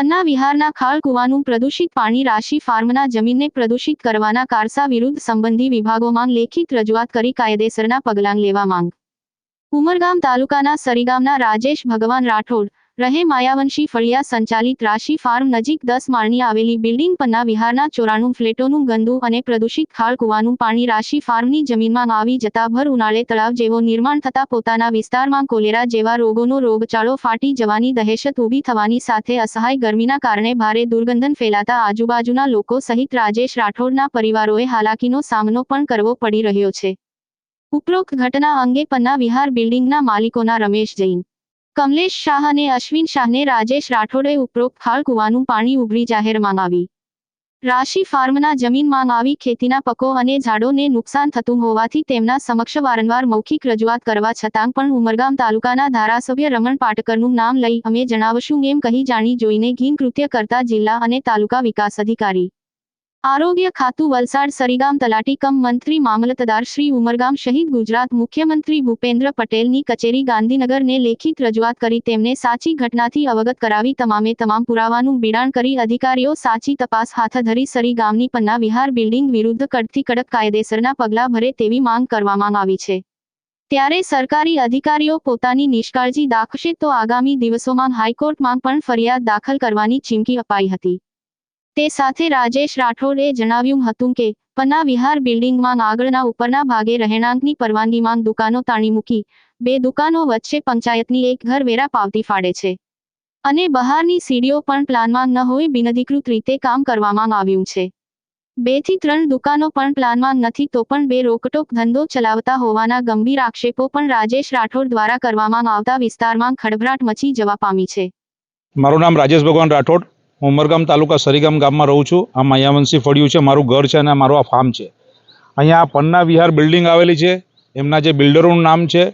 પન્ના વિહારના ખાળ કુવાનું પ્રદૂષિત પાણી રાશિ ફાર્મના જમીનને પ્રદૂષિત કરવાના કારસા વિરુદ્ધ સંબંધી વિભાગોમાં લેખિત રજૂઆત કરી કાયદેસરના પગલાં લેવા માંગ. ઉમરગામ તાલુકાના સરીગામના રાજેશ ભગવાન રાઠોડ રહે માયાવંશી ફળિયા સંચાલિત રાશિ ફાર્મ નજીક દસ માળની આવેલી બિલ્ડિંગ પરના વિહારના ચોરાણું ફ્લેટોનું ગંદુ અને પ્રદૂષિત ખાળ કૂવાનું પાણી રાશિ ફાર્મની જમીનમાં આવી જતા ભર ઉનાળે તળાવ જેવો નિર્માણ થતા પોતાના વિસ્તારમાં કોલેરા જેવા રોગોનો રોગચાળો ફાટી જવાની દહેશત ઊભી થવાની સાથે અસહાય ગરમીના કારણે ભારે દુર્ગંધન ફેલાતા આજુબાજુના લોકો સહિત રાજેશ રાઠોડના પરિવારોએ હાલાકીનો સામનો પણ કરવો પડી રહ્યો છે. ઉપરોક્ત ઘટના અંગે પન્ના વિહાર બિલ્ડિંગના માલિકોના રમેશ જૈન કમલેશ શાહ અને અશ્વિન શાહને રાજેશ રાઠોડે ઉપરોક્ત ખાળ કૂવાનું પાણી ઉભરી જાહેર માંગાવી રાશિ ફાર્મના જમીનમાં આવી ખેતીના પકો અને ઝાડોને નુકસાન થતું હોવાથી તેમના સમક્ષ વારંવાર મૌખિક રજૂઆત કરવા છતાં પણ ઉમરગામ તાલુકાના ધારાસભ્ય રમણ પાટકરનું નામ લઈ અમે જણાવશું એમ કહી જાણી જોઈને ઘીન કૃત્ય કરતા જિલ્લા અને તાલુકા વિકાસ અધિકારી આરોગ્ય ખાતું વલસાડ સરીગામ તલાટી કમ મંત્રી મામલતદાર શ્રી ઉમરગામ શહીદ ગુજરાત મુખ્યમંત્રી ભૂપેન્દ્ર પટેલની કચેરી ગાંધીનગરને લેખિત રજૂઆત કરી તેમને સાચી ઘટનાથી અવગત કરાવી તમામે તમામ પુરાવાનું બિડાણ કરી અધિકારીઓ સાચી તપાસ હાથ ધરી સરીગામની પન્ના વિહાર બિલ્ડિંગ વિરુદ્ધ કડથી કડક કાયદેસરના પગલાં ભરે તેવી માંગ કરવામાં આવી છે. ત્યારે સરકારી અધિકારીઓ પોતાની નિષ્કાળજી દાખશે તો આગામી દિવસોમાં હાઈકોર્ટમાં પણ ફરિયાદ દાખલ કરવાની ચીમકી અપાઈ હતી. તે સાથે રાજેશ રાઠોડે જણાવ્યું હતું કે પન્ના વિહાર બિલ્ડિંગમાં આગળના ઉપરના ભાગે રહેણાંકની પરવાનગીમાં દુકાનો તાણી મૂકી, બે દુકાનો વચ્ચે પંચાયતની એક ઘર વેરા પાવતી ફાડે છે. અને બહારની સીડીઓ પણ પ્લાનમાં ન હોય બિનઅધિકૃત રીતે કામ કરવામાં આવ્યું છે. બેથી ત્રણ દુકાનો પણ પ્લાનમાં નથી તો પણ બે રોકટોક ધંધો ચલાવતા હોવાના ગંભીર આક્ષેપો પણ રાજેશ રાઠોડ દ્વારા કરવામાં આવતા વિસ્તારમાં ખળભળાટ મચી જવા પામી છે. મારું નામ રાજેશ ભગવાન રાઠોડ. હું ઉમરગામ તાલુકા સરીગામ ગામમાં રહું છું. આ માયાવંશી ફળિયું છે, મારું ઘર છે અને મારું આ ફાર્મ છે. અહીંયા પન્ના વિહાર બિલ્ડિંગ આવેલી છે. એમના જે બિલ્ડરોનું નામ છે,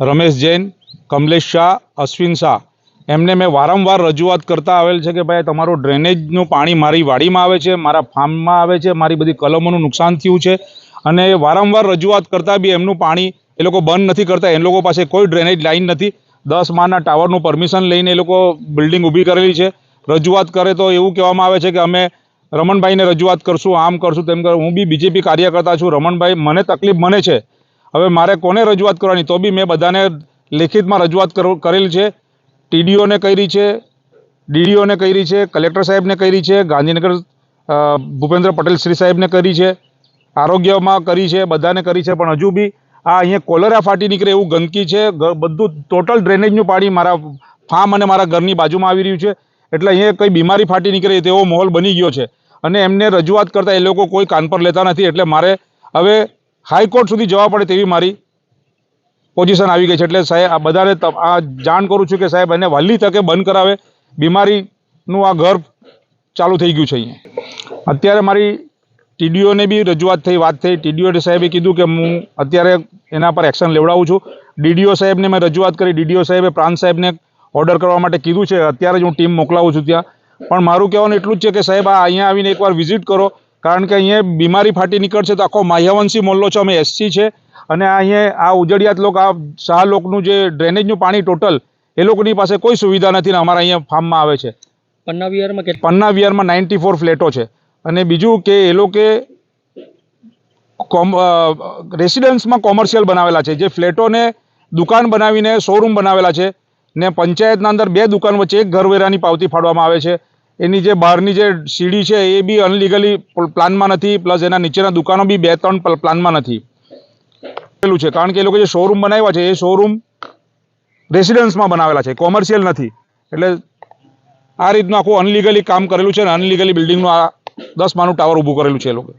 રમેશ જૈન, કમલેશ શાહ, અશ્વિન શાહ. એમને મેં વારંવાર રજૂઆત કરતા આવેલ છે કે ભાઈ, તમારું ડ્રેનેજનું પાણી મારી વાડીમાં આવે છે, મારા ફાર્મમાં આવે છે, મારી બધી કલમોનું નુકસાન થયું છે. અને વારંવાર રજૂઆત કરતાં બી એમનું પાણી એ લોકો બંધ નથી કરતા. એ લોકો પાસે કોઈ ડ્રેનેજ લાઇન નથી. દસ માળના ટાવરનું પરમિશન લઈને એ લોકો બિલ્ડિંગ ઊભી કરેલી છે. રજૂઆત કરે તો એવું કહેવામાં આવે છે કે અમે રમણભાઈને રજૂઆત કરશું, આમ કરશું, તેમ કર હું બી બીજેપી કાર્યકર્તા છું, રમણભાઈ, મને તકલીફ મને છે. હવે મારે કોને રજૂઆત કરવાની? તો બી મેં બધાને લેખિતમાં રજૂઆત કર- કરેલી છે. ટીડીઓને કરી છે, ડીડીઓને કરી છે, કલેક્ટર સાહેબને કરી છે, ગાંધીનગર ભૂપેન્દ્ર પટેલ શ્રી સાહેબને કરી છે, આરોગ્યમાં કરી છે, બધાને કરી છે, પણ હજુ બી આ અહીંયા કોલેરા ફાટી નીકળે એવું ગંદકી છે. બધું ટોટલ ડ્રેનેજનું પાણી મારા ફાર્મ અને મારા ઘરની બાજુમાં આવી રહ્યું છે. એટલે અહીંયા કંઈ બીમારી ફાટી નીકળે તેવો માહોલ બની ગયો છે. અને એમને રજૂઆત કરતાં એ લોકો કોઈ કાન પર લેતા નથી, એટલે મારે હવે હાઈકોર્ટ સુધી જવા પડે તેવી મારી પોઝિશન આવી ગઈ છે. એટલે સાહેબ, આ બધાને આ જાણ કરું છું કે સાહેબ એને વહેલી તકે બંધ કરાવે. બીમારીનું આ ગર્ભ ચાલુ થઈ ગયું છે અહીંયા. અત્યારે મારી ટીડીઓને બી રજૂઆત થઈ, વાત થઈ. ટીડીઓ સાહેબે કીધું કે હું અત્યારે એના પર એક્શન લેવડાવું છું. ડીડીઓ સાહેબને મેં રજૂઆત કરી. ડીડીઓ સાહેબે પ્રાંત સાહેબને ઓર્ડર કરવા માટે કીધું છે. અત્યારે જ હું ટીમ મોકલાવું છું ત્યાં. પણ મારું કહેવાનું એટલું જ છે કે સાહેબ આ અહીંયા આવીને એકવાર વિઝિટ કરો. કારણ કે અહીંયા બીમારી ફાટી નીકળશે તો આખો માહ્યાવંશી મોલ્લો છે. અમે એસસી છે. અને અહીંયા આ ઉજડિયાત લોક આ શાહ લોકનું જે ડ્રેનેજનું પાણી ટોટલ એ લોકોની પાસે કોઈ સુવિધા નથી ને અમારા અહીંયા ફાર્મમાં આવે છે. પન્ના વિહારમાં પન્ના વિહારમાં નાઇન્ટી ફોર ફ્લેટો છે. અને બીજું કે એ લોકો કોમ રેસિડન્સમાં કોમર્શિયલ બનાવેલા છે. જે ફ્લેટોને દુકાન બનાવીને શોરૂમ બનાવેલા છે. ને પંચાયતના અંદર બે દુકાન વચ્ચે એક ઘરવેરાની પાવતી ફાડવામાં આવે છે. એની જે બહારની જે સીડી છે એ બી અનલીગલી પ્લાનમાં નથી, પ્લસ એના નીચેના દુકાનો બી બે ત્રણ પ્લાનમાં નથી. પેલું છે. કારણ કે એ લોકો જે શોરૂમ બનાવ્યા છે, એ શોરૂમ રેસિડન્સમાં બનાવેલા છે. કોમર્શિયલ નથી. એટલે આ રીતનું આખું અનલીગલી કામ કરેલું છે અને અનલીગલી બિલ્ડિંગનું આ દસ માનું ટાવર ઊભું કરેલું છે એ લોકો.